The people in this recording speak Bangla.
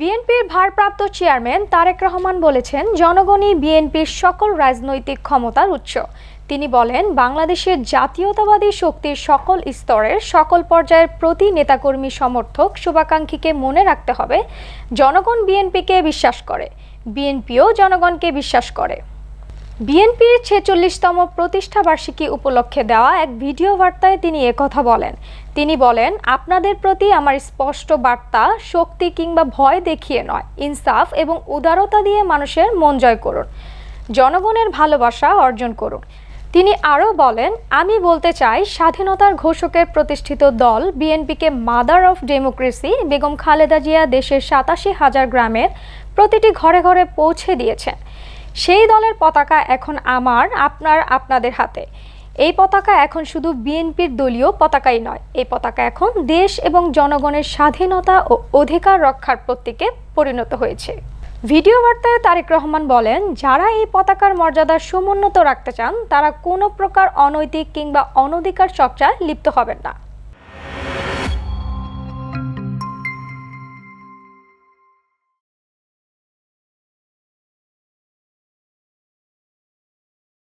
বিএনপির ভারপ্রাপ্ত চেয়ারম্যান তারেক রহমান বলেছেন, জনগণই বিএনপির সকল রাজনৈতিক ক্ষমতার উৎস। তিনি বলেন, বাংলাদেশের জাতীয়তাবাদী শক্তির সকল স্তরের সকল পর্যায়ের প্রতি নেতাকর্মী সমর্থক শুভাকাঙ্ক্ষীকে মনে রাখতে হবে। জনগণ বিএনপিকে বিশ্বাস করে, বিএনপিও জনগণকে বিশ্বাস করে। বিএনপির ছেচল্লিশতম প্রতিষ্ঠা বার্ষিকী উপলক্ষে দেওয়া এক ভিডিও বার্তায় তিনি একথা বলেন। তিনি বলেন, আপনাদের প্রতি আমার স্পষ্ট বার্তা শক্তি কিংবা ভয় দেখিয়ে নয়। ইনসাফ এবং উদারতা দিয়ে মানুষের মন জয় করুন। জনগণের ভালোবাসা অর্জন করুন। তিনি আরও বলেন, আমি বলতে চাই, স্বাধীনতার ঘোষকের প্রতিষ্ঠিত দল বিএনপিকে mother of democracy, Begum Khaleda Zia দেশের সাতাশি হাজার গ্রামের প্রতিটি ঘরে ঘরে পৌঁছে দিয়েছেন। সেই দলের পতাকা এখন আমার, আপনার, আপনাদের হাতে। এই পতাকা এখন শুধু বিএনপির দলীয় পতাকাই নয়, এই পতাকা এখন দেশ এবং জনগণের স্বাধীনতা ও অধিকার রক্ষার প্রতীকে পরিণত হয়েছে। ভিডিও বার্তায় তারেক রহমান বলেন, যারা এই পতাকার মর্যাদা সমুন্নত রাখতে চান, তারা কোনো প্রকার অনৈতিক কিংবা অনধিকার চর্চায় লিপ্ত হবেন না।